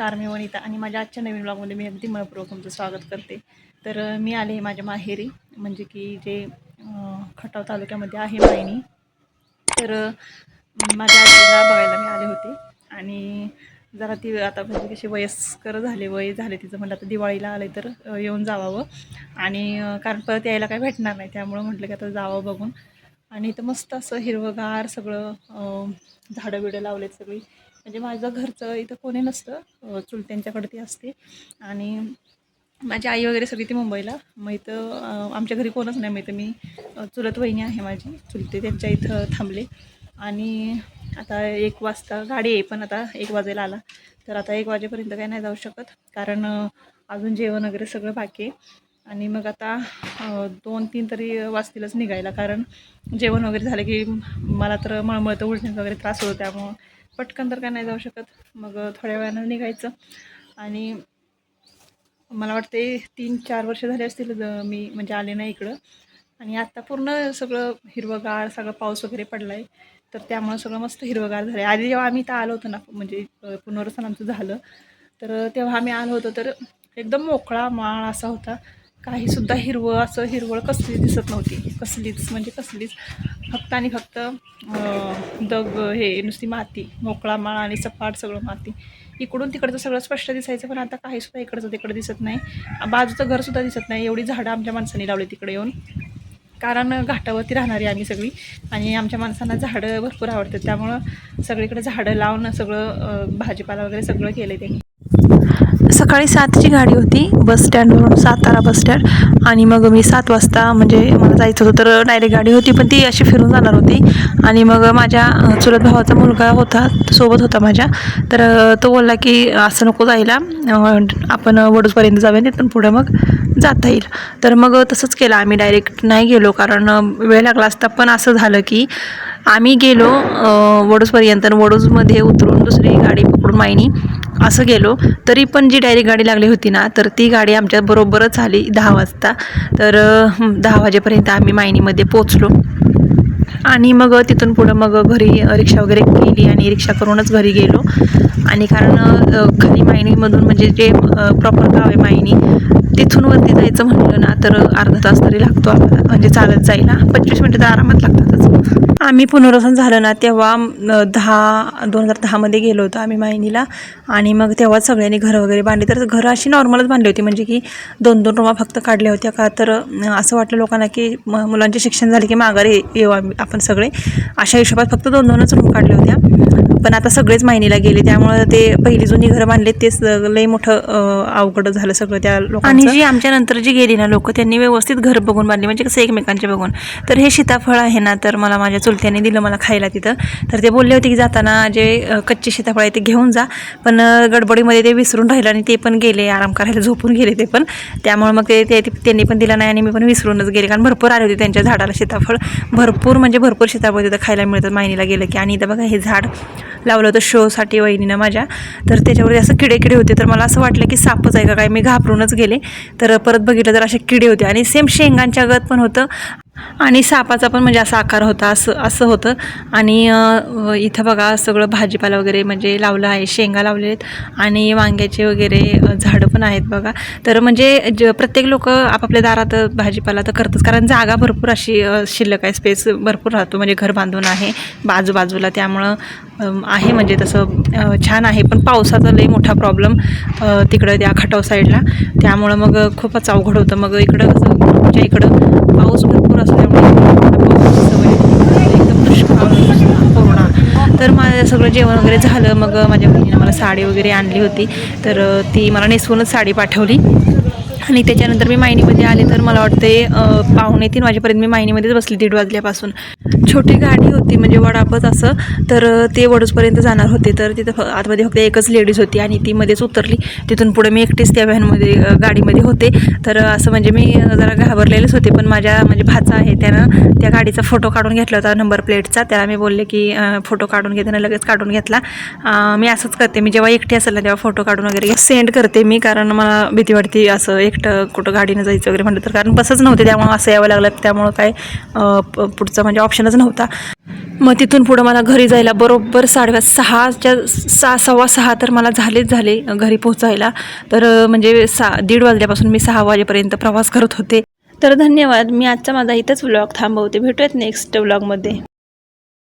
नमस्कार मी वनिता आणि माझ्या आजच्या नवीन ब्लॉगमध्ये मी अगदी मनपूर्वक तुमचं स्वागत करते. तर मी आले माझ्या माहेरी म्हणजे की जे खटाव तालुक्यामध्ये आहे मायनी. तर माझ्या आजीला बघायला मी आले होते आणि जरा ती आता म्हणजे कशी वयस्कर झाले वय झाले तिचं म्हटलं आता दिवाळीला आले तर येऊन जावावं. आणि कारण परत यायला काही भेटणार नाही त्यामुळं म्हटलं की आता जावं बघून. आणि इथं मस्त असं हिरवंगार सगळं झाडं बिडं लावलेत सगळी. म्हणजे माझं घरचं इथं कोणी नसतं अ, चुलत्यांच्याकडे ती असते. आणि माझी आई वगैरे सगळी ती मुंबईला. मग इथं आमच्या घरी कोणच नाही. मग इथं मी चुलत वहिनी आहे माझी. चुलते त्यांच्या इथं थांबले. आणि आता एक वाजता गाडी आहे पण आता एक वाजायला आला. तर आता एक वाजेपर्यंत काय नाही जाऊ शकत. कारण अजून जेवण वगैरे सगळं बाकी आहे. आणि मग आता दोन तीन तरी वाजतीलच निघायला. कारण जेवण वगैरे झालं की मला तर मळमळतं उलटण्याचा वगैरे त्रास होतो. त्यामुळं पटकन तर काय नाही जाऊ शकत. मग थोड्या वेळानं निघायचं. आणि मला वाटते तीन चार वर्ष झाले असतील ज- मी म्हणजे आले नाही इकडं. आणि आत्ता पूर्ण सगळं हिरवंगार सगळं पाऊस वगैरे पडला आहे तर त्यामुळं सगळं मस्त हिरवंगार झालं आहे आधी जेव्हा आम्ही इथं आलो होतो ना म्हणजे पुनर्वसन आमचं झालं. तर तेव्हा आम्ही आलो होतो तर एकदम मोकळा माळ असा होता. काहीसुद्धा हिरवं असं हिरवळ कसलीच दिसत नव्हती. कसलीच म्हणजे कसलीच. फक्त आणि फक्त दग हे नुसती माती मोकळा माळ आणि सपाट सगळं माती. इकडून तिकडचं सगळं स्पष्ट दिसायचं पण आता काहीसुद्धा इकडचं तिकडं दिसत नाही. बाजूचं घरसुद्धा दिसत नाही. एवढी झाडं आमच्या माणसांनी लावली तिकडे येऊन. कारण घाटावरती राहणारी आम्ही सगळी. आणि आमच्या माणसांना झाडं भरपूर आवडतात. त्यामुळं सगळीकडे झाडं लावून सगळं भाजीपाला वगैरे सगळं केलं त्यांनी. सकाळी सातची गाडी होती बस स्टँडवरून सातारा बस स्टँड आणि मग मी सात वाजता म्हणजे मला जायचं होतं तर डायरेक्ट गाडी होती पण ती अशी फिरून जाणार होती. आणि मग माझ्या चुलत भावाचा मुलगा होता सोबत होता माझ्या. तर तो बोलला की असं नको जायला आपण वडूजपर्यंत जाऊया तिथून पुढं मग जाता येईल. तर मग तसंच केलं. आम्ही डायरेक्ट नाही गेलो कारण वेळ लागला असता पण असं झालं की आम्ही गेलो वडोसपर्यंत वडूजपर्यंत वडूजमध्ये उतरून दुसरी गाडी पकडून मायनी असं गेलो. तरी पण जी डायरेक्ट गाडी लागली होती ना तर ती गाडी आमच्या बरोबरच आली दहा वाजता. तर दहा वाजेपर्यंत आम्ही मायनीमध्ये पोचलो आणि मग तिथून पुढं मग घरी रिक्षा वगैरे केली आणि रिक्षा करूनच घरी गेलो. आणि कारण खाली मायनीमधून म्हणजे जे प्रॉपर गाव आहे मायनी तिथून वरती जायचं म्हटलं ना तर अर्धा तास तरी लागतो आम्हाला. म्हणजे चालत जायला. पंचवीस मिनटं तर आरामात लागतातच. आम्ही पुनर्वसन झालं ना तेव्हा दहा दोन हजार दहामध्ये गेलो होतो आम्ही मायनीला. आणि मग तेव्हाच सगळ्यांनी घरं वगैरे बांधली. तर घरं अशी नॉर्मलच बांधली होती. म्हणजे की दोन दोन रूमा फक्त काढल्या होत्या का तर असं वाटलं लोकांना की म मुलांचे शिक्षण झाले की माघारी येऊ आम्ही आपण सगळे. अशा हिशोबात फक्त दोन दोनच रूम काढल्या होत्या. पण आता सगळेच मायनीला गेले. त्यामुळे ते पहिली जुनी घरं बांधले तेच लई मोठं अवघड झालं सगळं त्या लोकांनी जी आमच्या नंतर जी गेली ना लोक त्यांनी व्यवस्थित घर बघून बांधली. म्हणजे कसं एकमेकांचे बघून. तर हे सीताफळ आहे ना तर मला माझ्या चुलत्याने दिलं मला खायला तिथं. तर ते बोलले होते की जाताना जे कच्चे सीताफळ आहे ते घेऊन जा. पण गडबडीमध्ये ते विसरून राहिलं आणि ते पण गेले. आराम करायला झोपून गेले ते पण. त्यामुळे मग ते त्यांनी पण दिलं नाही आणि मी पण विसरूनच गेले. कारण भरपूर आले होते त्यांच्या झाडाला सीताफळ. भरपूर म्हणजे भरपूर सीताफळ तिथं खायला मिळतात. मायनीला गेलं की. आणि इथं बघा हे झाड. लावलं होतं शोसाठी वहिनीनं माझ्या. तर त्याच्यावरती असं किडे किडे होते. तर मला असं वाटलं की सापच आहे का काय? मी घाबरूनच गेले. तर परत बघितलं तर असे किडे होते. आणि सेम शेंगांच्या गत पण होतं. आणि सापाचा पण म्हणजे असा आकार होता असं असं होतं. आणि इथं बघा सगळं भाजीपाला वगैरे म्हणजे लावलं आहे शेंगा लावले आहेत आणि वांग्याचे वगैरे झाडं पण आहेत बघा. तर म्हणजे ज प्रत्येक लोक आपापल्या दारात भाजीपाला तर करतच कारण जागा भरपूर अशी शिल्लक आहे स्पेस भरपूर राहतो. म्हणजे घर बांधून आहे बाजूबाजूला त्यामुळं आहे म्हणजे तसं छान आहे. पण पावसाचा लई मोठा प्रॉब्लेम तिकडं त्या खटाव साईडला. त्यामुळं मग खूपच अवघड होतं. मग इकडं कसं इकडं पाऊस भरपूर असल्यामुळे एकदम दुष्काळ कोरोना तर माझं सगळं जेवण वगैरे झालं. मग माझ्या बहिणीनं मला साडी वगैरे आणली होती. तर ती मला नेसवूनच साडी पाठवली. आणि त्याच्यानंतर मी माहिनीमध्ये आले तर मला वाटते पाहुणे तीन वाजेपर्यंत मी मायनीमध्येच बसली दीड वाजल्यापासून. छोटी गाडी होती म्हणजे वडापच असं तर ते वडूजपर्यंत जाणार होते. तर तिथं आतमध्ये फक्त एकच लेडीज होती आणि ती मध्येच उतरली. तिथून पुढे मी एकटीच त्या व्हॅनमध्ये गाडीमध्ये होते. तर असं म्हणजे मी जरा घाबरलेलेच होते. पण माझ्या म्हणजे भाचा आहे त्यानं त्या गाडीचा फोटो काढून घेतला होता नंबर प्लेटचा. त्याला मी बोलले की फोटो काढून घे त्यानं लगेच काढून घेतला. मी असंच करते. मी जेव्हा एकटी असेल ना तेव्हा फोटो काढून वगैरे सेंड करते मी कारण मला भीती वाटते असं एक कुठं कुठं गाडीनं जायचं वगैरे म्हटलं तर. कारण बसच नव्हते त्यामुळं असं यावं लागलं. त्यामुळं काय प- पुढचं म्हणजे ऑप्शनच नव्हता. मग तिथून पुढं मला घरी जायला बरोबर साडे सहाच्या सहा सव्वा सहा तर मला झालेच झाले घरी पोहोचायला. तर म्हणजे सा दीड वाजल्यापासून मी सहा वाजेपर्यंत प्रवास करत होते. तर धन्यवाद मी आजचा माझा इथंच व्लॉग थांबवते. भेटूयात नेक्स्ट व्लॉगमध्ये